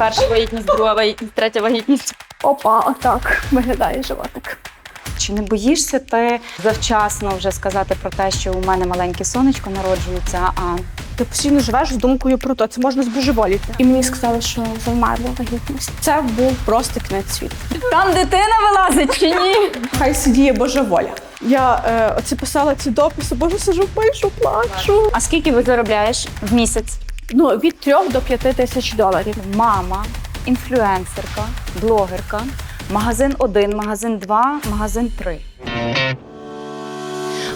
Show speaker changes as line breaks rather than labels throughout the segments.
перша вагітність, друга вагітність, третя вагітність.
Опа, отак виглядає животик.
Чи не боїшся ти завчасно вже сказати про те, що у мене маленьке сонечко народжується, а
Ти постійно живеш з думкою про те, це можна збожеволіти. І мені сказали, що займає вагітність. Це був просто кінець світу.
там дитина вилазить чи ні?
Хай сидіє Божа воля. Я е, оце писала ці дописи, боже, сижу, пишу, плачу.
А скільки ви заробляєш в місяць?
Ну, від трьох до п'яти тисяч доларів.
Мама, інфлюенсерка, блогерка, магазин 1, магазин 2, магазин 3.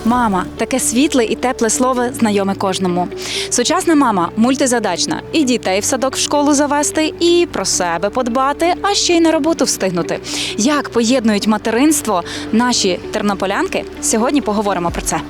Мама таке світле і тепле слово знайоме кожному. Сучасна мама мультизадачна і дітей в садок в школу завести, і про себе подбати, а ще й на роботу встигнути. Як поєднують материнство наші тернополянки? Сьогодні поговоримо про це.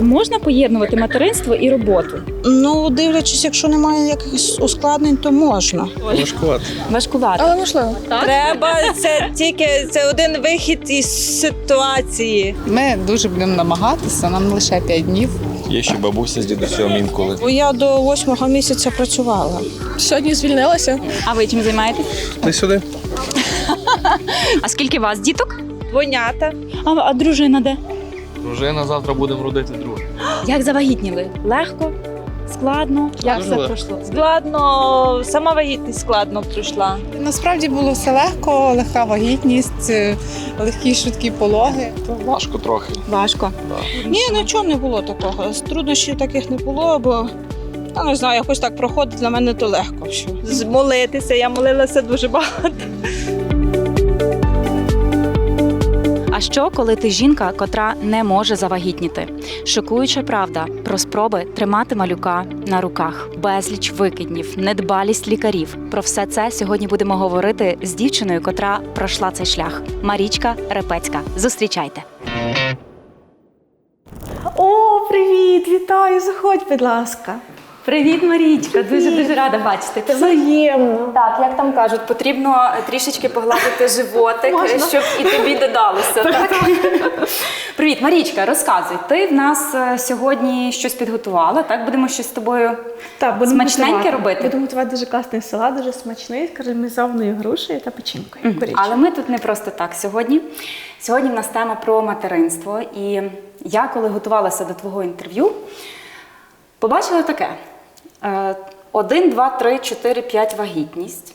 Можна поєднувати материнство і роботу?
Ну, дивлячись, якщо немає якихось ускладнень, то можна.
Важкувато.
Важкувато.
Але можливо.
Треба це тільки це один вихід із ситуації.
Ми дуже будемо намагатися, нам лише 5 днів.
Є ще бабуся з дідусем інколи.
Бо я до восьмого місяця працювала.
Сьогодні звільнилася.
А ви чим займаєтесь?
Ти сюди?
А скільки вас діток?
Двойнята.
А, а дружина де?
Дружина завтра будемо родити другу.
Як завагітніли? Легко? Складно? Як
Дуже
все
легко.
пройшло?
Складно, сама вагітність складно пройшла.
Насправді було все легко, легка вагітність, е, легкі швидкі пологи.
Важко трохи.
Важко.
Ні, нічого не було такого. З Труднощів таких не було, бо я не знаю, якось так проходить для мене то легко. Що. Змолитися, я молилася дуже багато.
Що, коли ти жінка, котра не може завагітніти? Шокуюча правда про спроби тримати малюка на руках, безліч викиднів, недбалість лікарів. Про все це сьогодні будемо говорити з дівчиною, котра пройшла цей шлях. Марічка Репецька. Зустрічайте.
О, привіт! Вітаю! Заходь, будь ласка.
Привіт, Марічка. Дуже дуже рада бачити тебе.
Взаємно.
Так, як там кажуть, потрібно трішечки погладити животик,
Можна.
щоб і тобі додалося. Так? Привіт, Марічка, розказуй. Ти в нас е, сьогодні щось підготувала, так? Будемо щось з тобою.
Так, будемо
Смачненьке
готувати.
робити?
Будемо готувати дуже класний салат, дуже смачний, з карамелізованою грушею та печінкою.
Мгм. Але ми тут не просто так сьогодні. Сьогодні в нас тема про материнство. І я, коли готувалася до твого інтерв'ю, побачила таке: Е, один, два, три, чотири, п'ять вагітність,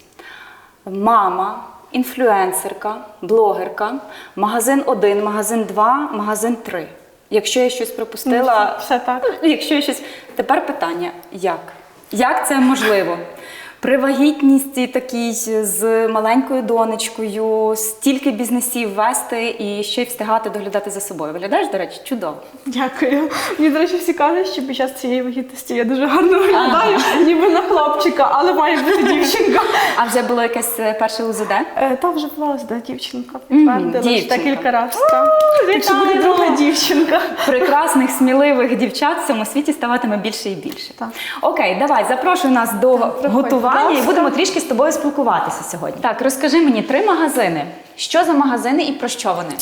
мама, інфлюенсерка, блогерка, магазин 1, магазин 2, магазин 3. Якщо я щось пропустила,
Все так.
Якщо щось тепер питання: як? Як це можливо? При вагітності такій з маленькою донечкою, стільки бізнесів вести і ще й встигати доглядати за собою. Виглядаєш, до речі, чудово.
Дякую. Мені, до речі, всі кажуть, що під час цієї вагітності я дуже гарно виглядаю, ніби на хлопчика, але має бути дівчинка.
А вже було якесь е, перше УЗД?
Е, Та вже була да, дівчинка, підтвердила вже
дівчинка.
разів. так. Що буде друга дівчинка.
Прекрасних, сміливих дівчат в цьому світі ставатиме більше і більше. Окей, давай запрошуй нас до готування
будь
і будемо трішки з тобою спілкуватися сьогодні. Так, розкажи мені три магазини. Що за магазини і про що вони?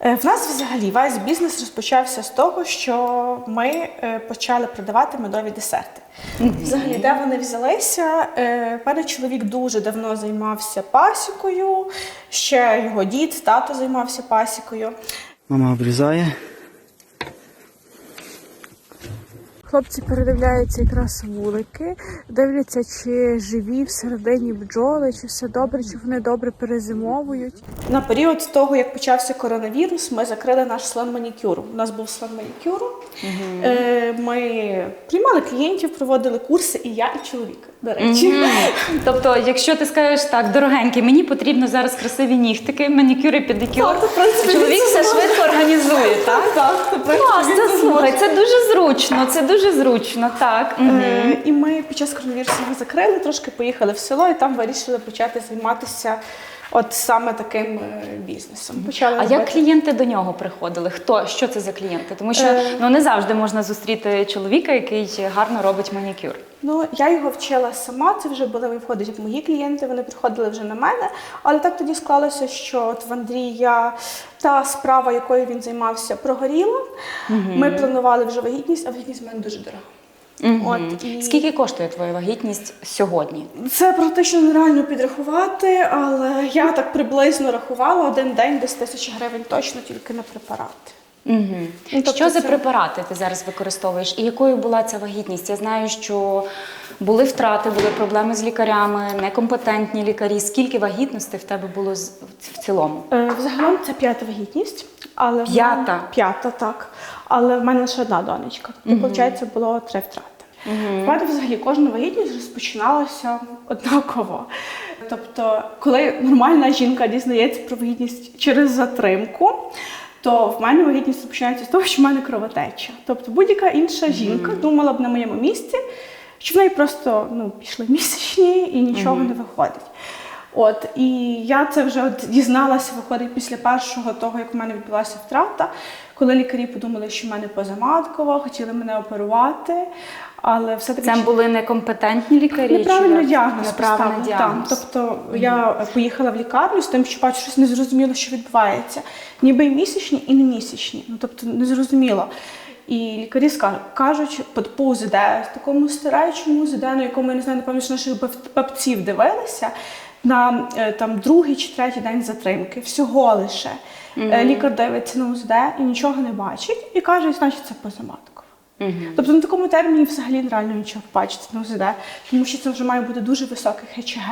Е, В нас взагалі весь бізнес розпочався з того, що ми е, почали продавати медові десерти. Взагалі, де вони взялися? Е, мене чоловік дуже давно займався пасікою, ще його дід, тато займався пасікою.
Мама обрізає.
Хлопці передивляються якраз вулики, дивляться, чи живі всередині бджоли, чи все добре, чи вони добре перезимовують. На період з того, як почався коронавірус, ми закрили наш слон манікюру. У нас був слон манікюру. Угу. Ми приймали клієнтів, проводили курси, і я, і чоловік, до речі.
Тобто, якщо ти скажеш так, дорогенький, мені потрібно зараз красиві нігтики, манікюр і педикюр.
Так,
Чоловік все швидко організує, так?
Так, це
Клас, це слухай, це дуже зручно, це дуже зручно, так. Мгм.
Е, І ми під час коронавірусу його закрили, трошки поїхали в село і там вирішили почати займатися от саме таким е, бізнесом. Почали
А як клієнти до нього приходили? Хто що це за клієнти? Тому що
Е.
ну не завжди можна зустріти чоловіка, який гарно робить манікюр.
Ну, я його вчила сама, це вже були виходить як мої клієнти, вони приходили вже на мене. Але так тоді склалося, що от в Андрія та справа, якою він займався, прогоріла. Ми планували вже вагітність, а вагітність в мене дуже дорога. От, і...
Скільки коштує твоя вагітність сьогодні?
Це практично нереально підрахувати, але я так приблизно рахувала один день десь тисяча гривень точно тільки на препарати.
Угу.
Ну, тобто
що за
це-
препарати ти зараз використовуєш? І якою була ця вагітність? Я знаю, що були втрати, були проблеми з лікарями, некомпетентні лікарі. Скільки вагітностей в тебе було в цілому?
Е, Взагалом це п'ята вагітність, але
П'ята?
мене- п'ята, так. Але в мене лише одна донечка. Тобто, виходить, було три втрати. В мене взагалі кожна вагітність розпочиналася однаково. Тобто, коли нормальна жінка дізнається про вагітність через затримку, то в мене вагітність розпочинається з того, що в мене кровотеча. Тобто будь-яка інша жінка думала б на моєму місці, що в неї просто ну, пішли місячні і нічого не виходить. От і я це вже от дізналася, виходить після першого того, як в мене відбулася втрата, коли лікарі подумали, що в мене позаматкова, хотіли мене оперувати, але все таки
Це були некомпетентні лікарі?
неправильно діагноз поставили.
діагноз?
Так, тобто я поїхала в лікарню з тим, що бачу, щось не зрозуміло, що відбувається. Ніби і місячні, і не місячні. Ну тобто не зрозуміло. І лікарі кажуть, по, УЗД, такому старечому УЗД, на якому я не знаю, напевно, що наших баб- бабців дивилися. На е, там другий чи третій день затримки, всього лише Е, лікар дивиться на УЗД і нічого не бачить, і каже, значить, це позаматкова. Тобто на такому терміні взагалі нереально нічого побачити на УЗД, тому що це вже має бути дуже високий ХЧГ.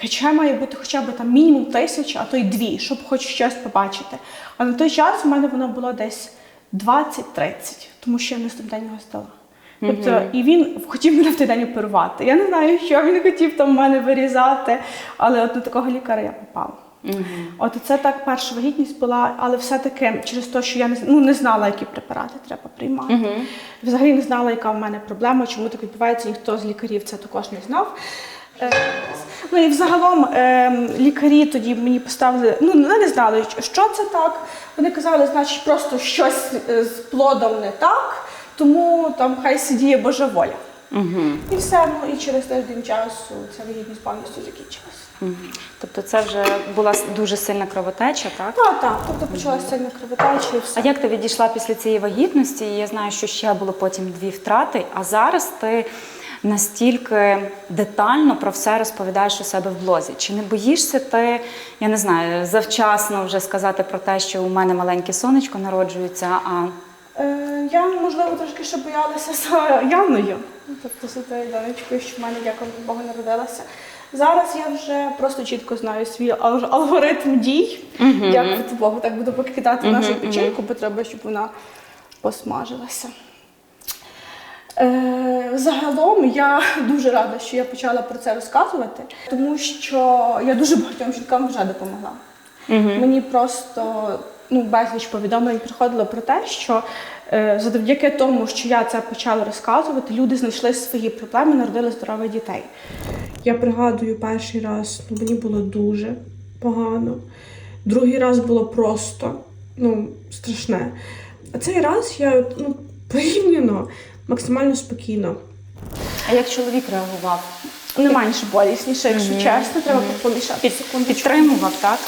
ХЧГ має бути хоча б там мінімум тисяча, а то й дві, щоб хоч щось побачити. А на той час у мене воно було десь 20-30, тому що я на наступний день його здала. Тобто, і він хотів мене в той день оперувати. Я не знаю, що він хотів там в мене вирізати, але от на такого лікаря я попала. От це так перша вагітність була, але все-таки через те, що я не, ну, не знала, які препарати треба приймати. Взагалі не знала, яка в мене проблема, чому так відбувається, ніхто з лікарів це також не знав. Е, Ну і взагалом е, лікарі тоді мені поставили, ну вони не знали, що це так. Вони казали, значить, просто щось е, з плодом не так, тому там хай сидіє Божа воля. І все, ну і через тиждень часу ця вагітність повністю закінчилася.
Мгм. Тобто це вже була дуже сильна кровотеча, так?
Так, так. Тобто почалася сильна кровотеча і все.
А як ти відійшла після цієї вагітності? Я знаю, що ще було потім дві втрати, а зараз ти настільки детально про все розповідаєш у себе в блозі. Чи не боїшся ти, я не знаю, завчасно вже сказати про те, що у мене маленьке сонечко народжується, а
я, можливо, трошки ще боялася за Яною, тобто за тою донечкою, що в мене, дякую Богу, народилася. Зараз я вже просто чітко знаю свій алгоритм дій. Дякувати Богу, так буду покидати нашу печінку, бо треба, щоб вона посмажилася. Е, загалом я дуже рада, що я почала про це розказувати, тому що я дуже багатьом жінкам вже допомогла. Мені просто ну, безліч повідомлень приходило про те, що е, завдяки тому, що я це почала розказувати, люди знайшли свої проблеми, народили здорових дітей. Я пригадую перший раз, ну мені було дуже погано. Другий раз було просто ну, страшне. А цей раз я ну, порівняно максимально спокійно.
а як чоловік реагував?
Не менш болісніше, якщо чесно, треба помішати.
Підтримував, так?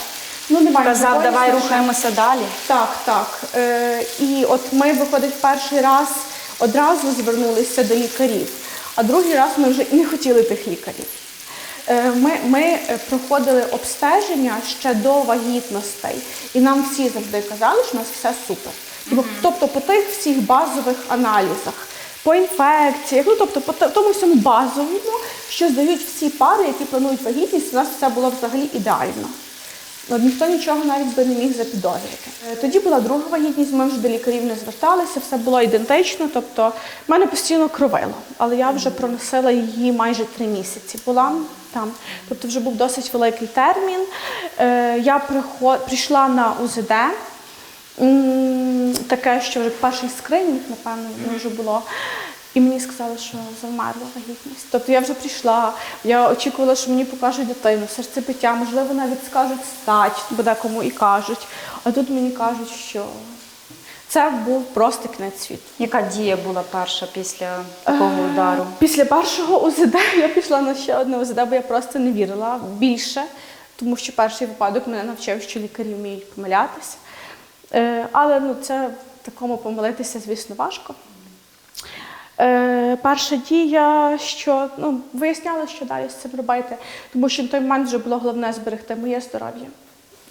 Ну, не менш
Казав, давай
болісніше.
рухаємося далі.
Так, так. Е, і от ми, виходить, перший раз одразу звернулися до лікарів, а другий раз ми вже і не хотіли тих лікарів. Е, Ми, ми е, проходили обстеження ще до вагітностей, і нам всі завжди казали, що у нас все супер. Тобто, тобто по тих всіх базових аналізах, по інфекціях, ну тобто по те- тому всьому базовому, що здають всі пари, які планують вагітність, у нас все було взагалі ідеально. От ніхто нічого навіть би не міг запідозрити. Е, Тоді була друга вагітність, ми вже до лікарів не зверталися, все було ідентично. Тобто в мене постійно кровило, але я вже проносила її майже три місяці. Була там. Тобто вже був досить великий термін. Е, Я прийшла на УЗД. Таке, що вже перший скринінг, напевно, вже було. І мені сказали, що завмерла вагітність. Тобто я вже прийшла, я очікувала, що мені покажуть дитину, серцебиття, можливо, навіть скажуть стать, бо декому і кажуть. А тут мені кажуть, що це був просто кінець світу.
Яка дія була перша після такого удару?
Після першого УЗД я пішла на ще одне УЗД, бо я просто не вірила більше, тому що перший випадок мене навчив, що лікарі вміють помилятися. Е, Але ну, це такому помилитися, звісно, важко. Е, перша дія, що ну, виясняли, що далі з цим робити, тому що на той момент вже було головне зберегти моє здоров'я.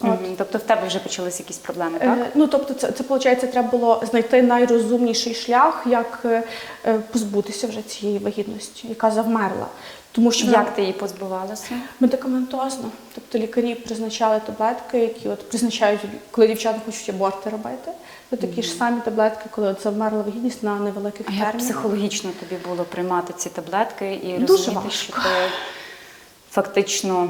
Мгм. Тобто в тебе вже почалися якісь проблеми, так?
Е, ну, тобто, це, це виходить, треба було знайти найрозумніший шлях, як е, е, позбутися вже цієї вагітності, яка завмерла. Тому що
Як ти її позбувалася?
медикаментозно. Тобто лікарі призначали таблетки, які от призначають, коли дівчата хочуть аборти робити. То такі ж самі таблетки, коли от завмерла вагітність на невеликих
А як
термінах.
психологічно тобі було приймати ці таблетки і
Дуже
розуміти, що ти фактично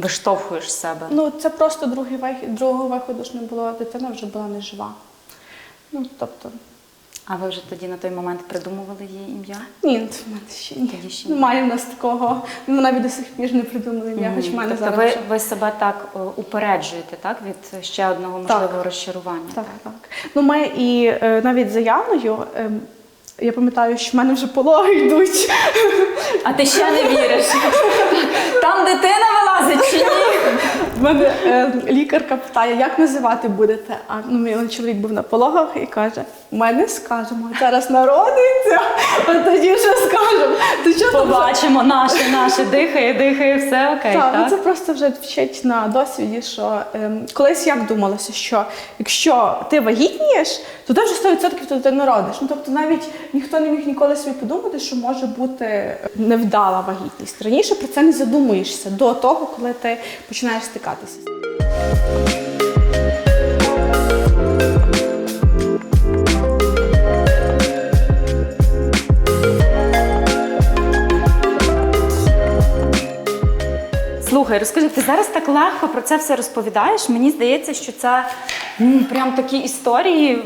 виштовхуєш себе?
Ну, це просто другий вихід, другого виходу ж не було, дитина вже була не жива. Ну, тобто,
А ви вже тоді на той момент придумували її ім'я?
ні, ну, в мене ще ні.
Тоді ще ні.
Немає в нас такого. Ми навіть до сих пір не придумали ім'я, хоч в мене
тобто
зараз.
ви,
вже-
ви себе так е, упереджуєте, так? Від ще одного
Так.
можливого розчарування.
Так, так. Ну, ми і е, навіть за Яною, е, я пам'ятаю, що в мене вже пологи йдуть.
А ти ще не віриш? Там дитина вилазить чи ні?
В мене е, лікарка питає, як називати будете? А ну, мій чоловік був на пологах і каже: ми не скажемо, зараз народиться, а тоді вже скажемо. То що?
Побачимо, наше, наше, дихає, дихає, все окей,
Так,
так?
ну це просто вже вчить на досвіді, що ем, колись як думалося, що якщо ти вагітнієш, то ти вже 100% то ти народиш. Ну тобто навіть ніхто не міг ніколи собі подумати, що може бути невдала вагітність. Раніше про це не задумуєшся до того, коли ти починаєш стикатися.
Слухай, розкажи, ти зараз так легко про це все розповідаєш. Мені здається, що це м, прям такі історії.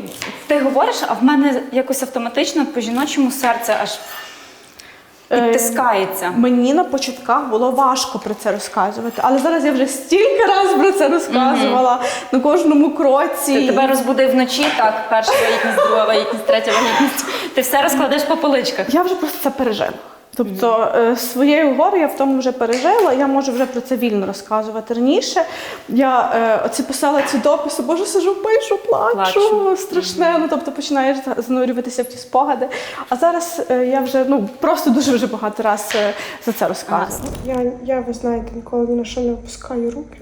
Ти говориш, а в мене якось автоматично по жіночому серце аж підтискається.
Мені на початках було важко про це розказувати, але зараз я вже стільки разів про це розказувала на кожному кроці.
Ти тебе розбудив вночі, так, перша вагітність, друга вагітність, третя вагітність. Ти все розкладеш по поличках.
Я вже просто це пережила. Тобто е, своєю горою я в тому вже пережила, я можу вже про це вільно розказувати. Раніше я е, оці писала ці дописи, боже, сижу, пишу, плачу,
Плачу.
страшне. Ну тобто починаєш занурюватися в ті спогади. А зараз е, я вже ну просто дуже вже багато раз е, за це розказую.
Я, я, ви знаєте, ніколи ні на що не опускаю руки.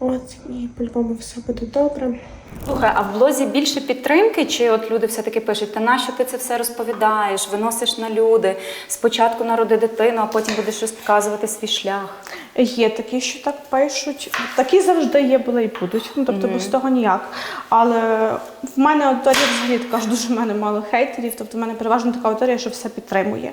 От, і по-любому все буде добре.
Слухай, а в блозі більше підтримки, чи от люди все-таки пишуть, та нащо ти це все розповідаєш, виносиш на люди, спочатку народи дитину, а потім будеш розказувати свій шлях.
Є такі, що так пишуть. Такі завжди є, були і будуть. Ну тобто без того ніяк. Але в мене аудиторія взагалі така ж дуже в мене мало хейтерів. Тобто в мене переважно така аудиторія, що все підтримує.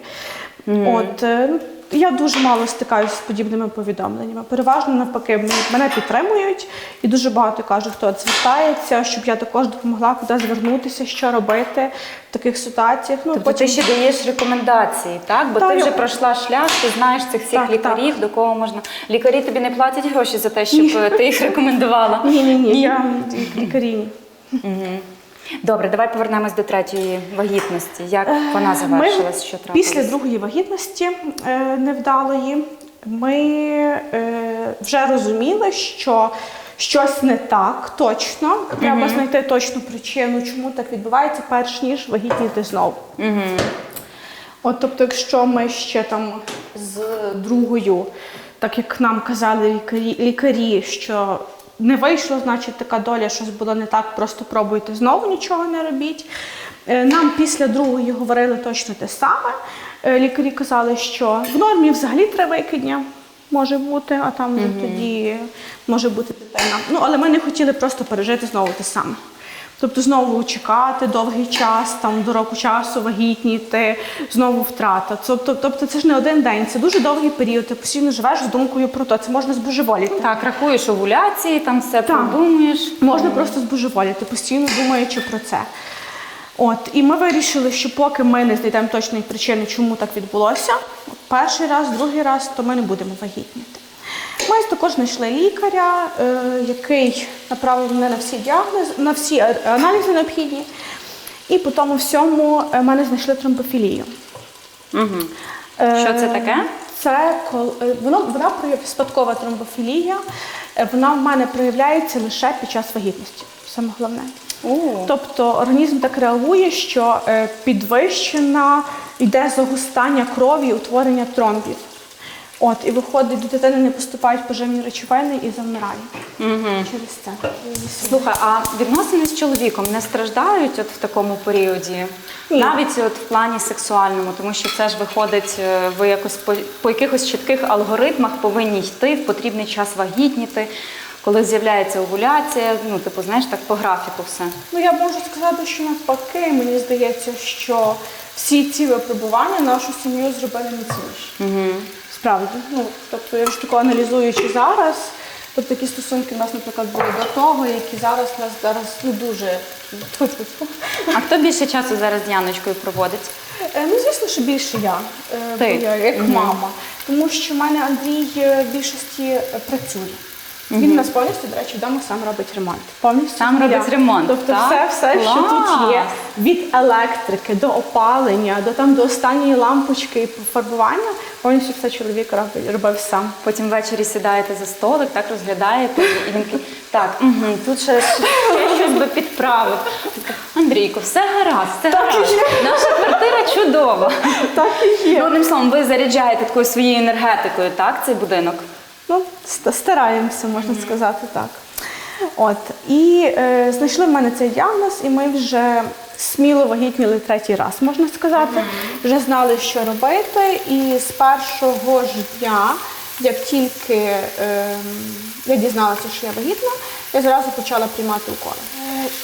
От е, ну, я дуже мало стикаюся з подібними повідомленнями. Переважно навпаки, мене підтримують, і дуже багато кажуть, хто звертається, щоб я також допомогла куди звернутися, що робити в таких ситуаціях. Ну
Тобто ти ще даєш рекомендації, так? Бо
Так,
ти вже
я-
пройшла шлях, ти знаєш цих всіх
Так,
лікарів, до кого можна. Лікарі тобі не платять гроші за те, щоб е, ти їх рекомендувала.
ні, ні, ні, я лікарі. ні.
Добре, давай повернемось до третьої вагітності. Як вона завершилась? Що трапилось?
Після другої вагітності е, невдалої ми е, вже розуміли, що щось не так точно. Треба знайти точну причину, чому так відбувається, перш ніж вагітніти знову. От, тобто, якщо ми ще там з другою, так як нам казали лікарі, лікарі, що не вийшло, значить така доля, щось було не так, просто пробуйте знову нічого не робіть. Е, Нам після другої говорили точно те саме. Е, Лікарі казали, що в нормі взагалі три викидня може бути, а там вже тоді може бути дитина. Ну, але ми не хотіли просто пережити знову те саме. Тобто знову чекати довгий час, там до року часу вагітніти, знову втрата. Тобто, тобто це ж не один день, це дуже довгий період. Ти постійно живеш з думкою про те, це можна збожеволіти.
Так, рахуєш овуляції, там все
Так.
продумуєш.
Можна просто збожеволіти, постійно думаючи про це. От, і ми вирішили, що поки ми не знайдемо точної причини, чому так відбулося, перший раз, другий раз, то ми не будемо вагітніти. Ми також знайшли лікаря, е, який направив мене на всі діагнози, на всі е, аналізи необхідні. І по тому всьому е, мене знайшли тромбофілію.
Угу. Що це таке?
Це воно вона спадкова тромбофілія. Вона в мене проявляється лише під час вагітності. Саме головне.
О.
Тобто організм так реагує, що підвищена йде загустання крові, утворення тромбів. От, і виходить, до дитини не поступають поживні речовини і завмирає через це.
Слухай, а відносини з чоловіком не страждають от в такому періоді?
Ні.
Навіть от в плані сексуальному, тому що це ж виходить, е, ви якось по, по якихось чітких алгоритмах повинні йти в потрібний час вагітніти, коли з'являється овуляція, ну, типу, знаєш, так по графіку все.
Ну я можу сказати, що навпаки, мені здається, що всі ці випробування нашу сім'ю зробили міцніше.
Угу.
Справді. Ну, тобто, я ж тако аналізуючи зараз, тобто які стосунки в нас, наприклад, були до того, які зараз у нас зараз ну, дуже тьфу-тьфу-тьфу.
А хто більше часу зараз з Яночкою проводить?
Е, Ну, звісно, що більше я, е,
Ти?
бо я як
Мгм.
мама. Тому що в мене Андрій е, в більшості е, працює. Він у нас повністю, до речі, вдома сам робить ремонт. Повністю
Сам
я.
робить ремонт,
Тобто
так?
все, все, що тут є,
Клас!
від електрики до опалення, до там до останньої лампочки і пофарбування, повністю все чоловік робить, робив сам.
Потім ввечері сідаєте за столик, так розглядаєте, і він такий, так, угу, тут ще, ще щось би підправив. Така, Андрійко, все гаразд, все гаразд. Наша квартира чудова.
Так і є.
Ну, одним словом, ви заряджаєте такою своєю енергетикою, так, цей будинок?
Ну, стараємося, можна сказати так. От. І е, знайшли в мене цей діагноз, і ми вже сміло вагітніли третій раз, можна сказати. Вже знали, що робити. І з першого ж дня, як тільки е, я дізналася, що я вагітна, я зразу почала приймати уколи.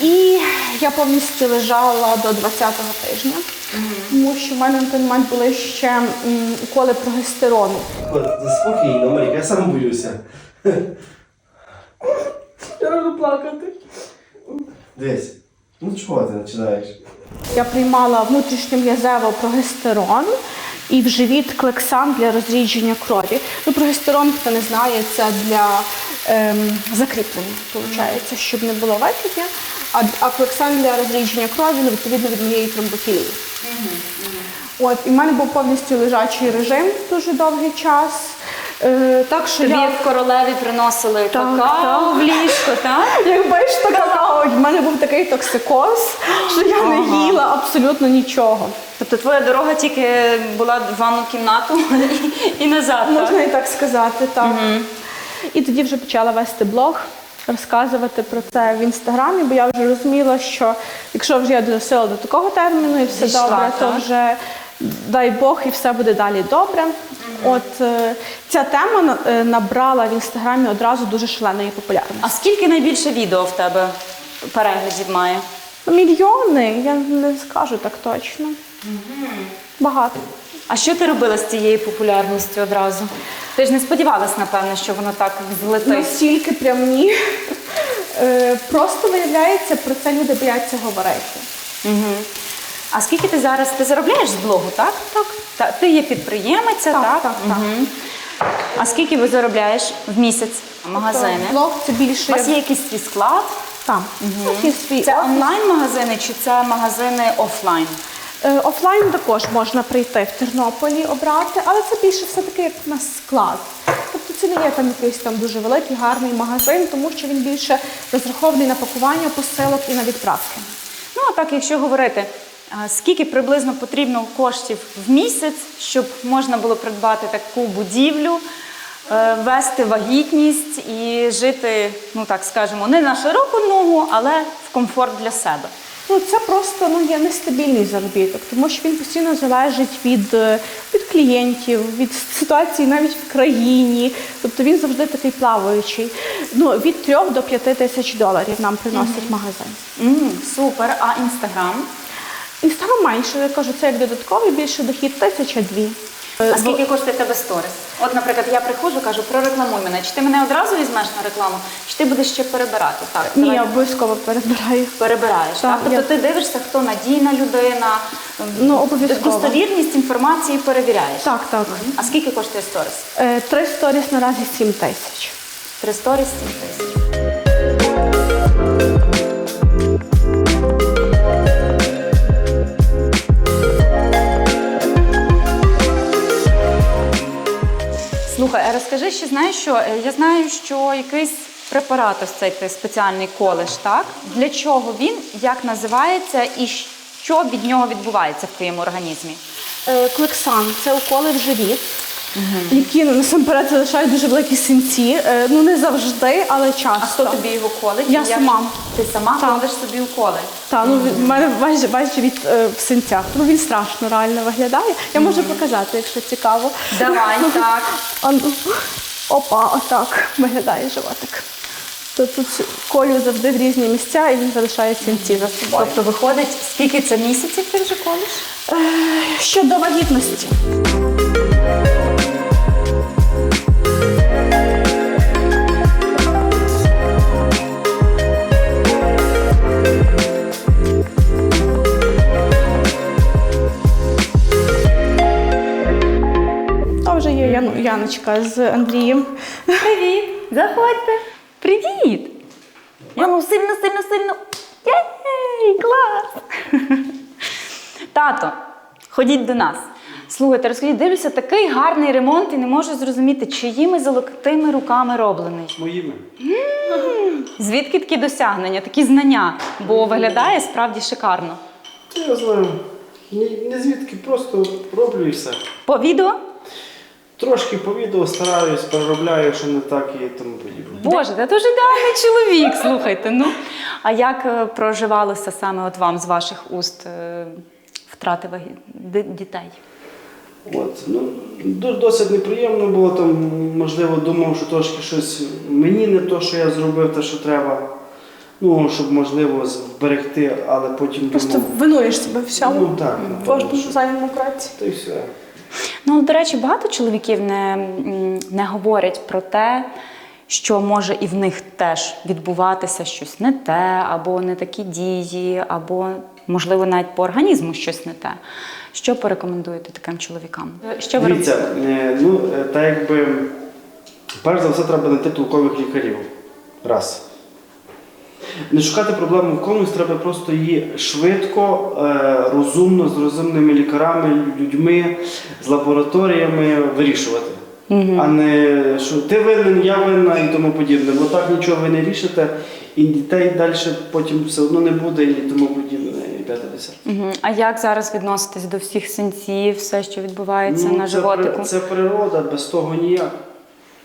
І я повністю лежала до 20-го тижня, тому що в мене на той момент були ще уколи прогестерону.
Спокійно, Маріка, я сам боюся.
Я буду плакати.
Дивись. Ну чого ти починаєш?
Я приймала внутрішньом'язево прогестерон і в живіт клексан для розрідження крові. Ну, прогестерон, хто не знає, це для ем, закріплення, виходить, щоб не було викидня. А, а клексан для розрідження крові, ну, відповідно від моєї тромбофілії. От, і в мене був повністю лежачий режим дуже довгий час. Е, так що
Тобі
я...
в королеві приносили
Так,
какао
так.
в ліжко, так?
Як бачите, какао, в мене був такий токсикоз, що я не їла абсолютно нічого.
Тобто твоя дорога тільки була в ванну кімнату і, і назад. так?
Можна і так сказати, так. І тоді вже почала вести блог, розказувати про це в інстаграмі, бо я вже розуміла, що якщо вже я досила до такого терміну і все
Дійшла,
добре, то вже дай Бог і все буде далі добре. От е, ця тема е, набрала в інстаграмі одразу дуже шаленої популярності.
А скільки найбільше відео в тебе переглядів має?
Мільйони, я не скажу так точно. Багато.
А що ти робила з цією популярністю одразу? Ти ж не сподівалась, напевно, що воно так злетить.
Настільки прям ні. Е, Просто виявляється, про це люди бояться говорити.
Угу. А скільки ти зараз ти заробляєш з блогу, так? Так. Та, ти є підприємиця, так?
Так, так, так.
Мгм. А скільки ви заробляєш в місяць магазини?
Тобто Блог це більше
У вас є якийсь свій склад?
там. Є свій
Це онлайн-магазини чи це магазини офлайн?
Е, Офлайн також можна прийти в Тернополі обрати, але це більше все-таки як на склад. Тобто це не є там якийсь там дуже великий, гарний магазин, тому що він більше розрахований на пакування посилок і на відправки.
Ну, а так, якщо говорити, скільки приблизно потрібно коштів в місяць, щоб можна було придбати таку будівлю, е, вести вагітність і жити, ну так скажемо, не на широку ногу, але в комфорт для себе.
Ну, це просто ну, є нестабільний заробіток, тому що він постійно залежить від, е, від клієнтів, від ситуації навіть в країні. Тобто він завжди такий плаваючий. Ну, від 3 до 5 тисяч доларів нам приносить магазин.
М, супер, а інстаграм?
Інстаграм менше, я кажу, це як додатковий більше дохід тисяча дві.
А скільки коштує в тебе сторіс? От, наприклад, я приходжу, кажу, прорекламуй мене. Чи ти мене одразу візьмеш на рекламу, чи ти будеш ще перебирати? Так,
Ні,
давай.
я обов'язково перебираю.
перебираєш. Так,
Так,
Тобто
я-
ти дивишся, хто надійна людина,
Ну, обов'язково.
достовірність інформації перевіряєш.
Так, так.
А скільки коштує сторіс?
Е, Три сторіс наразі 7 тисяч.
Три сторіс, сім тисяч. Слухай, а розкажи ще, знаєш що? Е, Я знаю, що якийсь препарат, ось цей спеціальний колеш, так? Для чого він, як називається і що від нього відбувається в твоєму організмі?
Е, Клексан це уколи в живіт, які насамперед залишають дуже великі синці. Е, Ну не завжди, але часто.
А хто тобі його колить?
Я
як-
сама.
Ти сама
Так.
колиш собі уколи?
Та ну від- в мене майже майже живіт е, в синцях. Ну він страшно реально виглядає. Я можу показати, якщо цікаво.
Давай, так.
А ну, Опа, отак виглядає животик. То тут колю завжди в різні місця, і він залишає синці за собою.
Тобто виходить, скільки це місяців ти вже колиш?
Щодо вагітності. Яночка з Андрієм.
Привіт! Заходьте! Привіт! Я ну сильно, сильно, сильно. Єй! Клас! Тато, ходіть до нас. Слухайте, розкажіть, дивлюся, такий гарний ремонт і не можу зрозуміти, чиїми золотими руками роблений.
Моїми.
Звідки такі досягнення, такі знання? Бо виглядає справді шикарно.
Я знаю. Ні, не звідки, просто роблю і все.
По відео?
Трошки по відео стараюсь, переробляю, якщо не так і тому подібне.
Боже, це дуже ідеальний чоловік, слухайте. Ну, а як е, проживалося саме от вам з ваших уст е, втрати вагі... ди- дітей?
От. Ну, до- досить неприємно було, там, можливо, думав, що трошки щось мені не то, що я зробив, те, що треба. Ну, щоб можливо зберегти, але потім
Просто
думав.
винуєш себе всьому.
Ну так,
в
напевно,
кожному
що.
зайному кроці.
Та й все.
Ну, до речі, багато чоловіків не, не говорять про те, що може і в них теж відбуватися щось не те, або не такі дії, або, можливо, навіть по організму щось не те. Що порекомендуєте таким чоловікам? Що ви
Дивіться, е, ну, е, так якби, перш за все, треба знайти толкових лікарів. Раз. Не шукати проблему в комусь, треба просто її швидко, е, розумно, з розумними лікарами, людьми, з лабораторіями вирішувати. А не що ти винен, я винна і тому подібне. Бо так нічого ви не рішите, і дітей далі потім все одно не буде і тому подібне. І п'яте десяте.
А як зараз відноситесь до всіх синців, все, що відбувається на
Ну, це,
животику?
при- це природа, без того ніяк.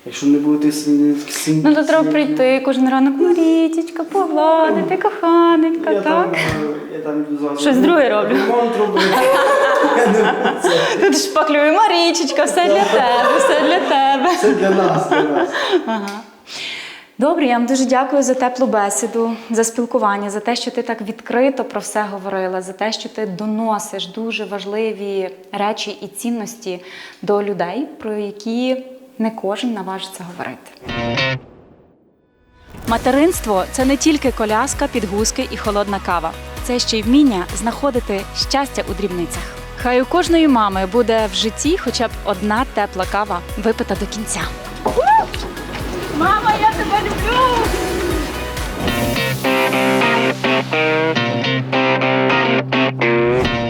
Якщо не будете син, син,
Ну, то треба прийти кожен ранок, Марітечка, погладити, коханенька,
Я
так?
там, е, я там зразу
Щось друге роблю.
Ремонт роблю.
Тут шпаклюю, Марічечка, все для тебе, все для тебе.
Це для нас, для нас.
Добре, я вам дуже дякую за теплу бесіду, за спілкування, за те, що ти так відкрито про все говорила, за те, що ти доносиш дуже важливі речі і цінності до людей, про які не кожен наважиться говорити. Материнство це не тільки коляска, підгузки і холодна кава. Це ще й вміння знаходити щастя у дрібницях. Хай у кожної мами буде в житті хоча б одна тепла кава випита до кінця. Мама, я тебе люблю! Thank you.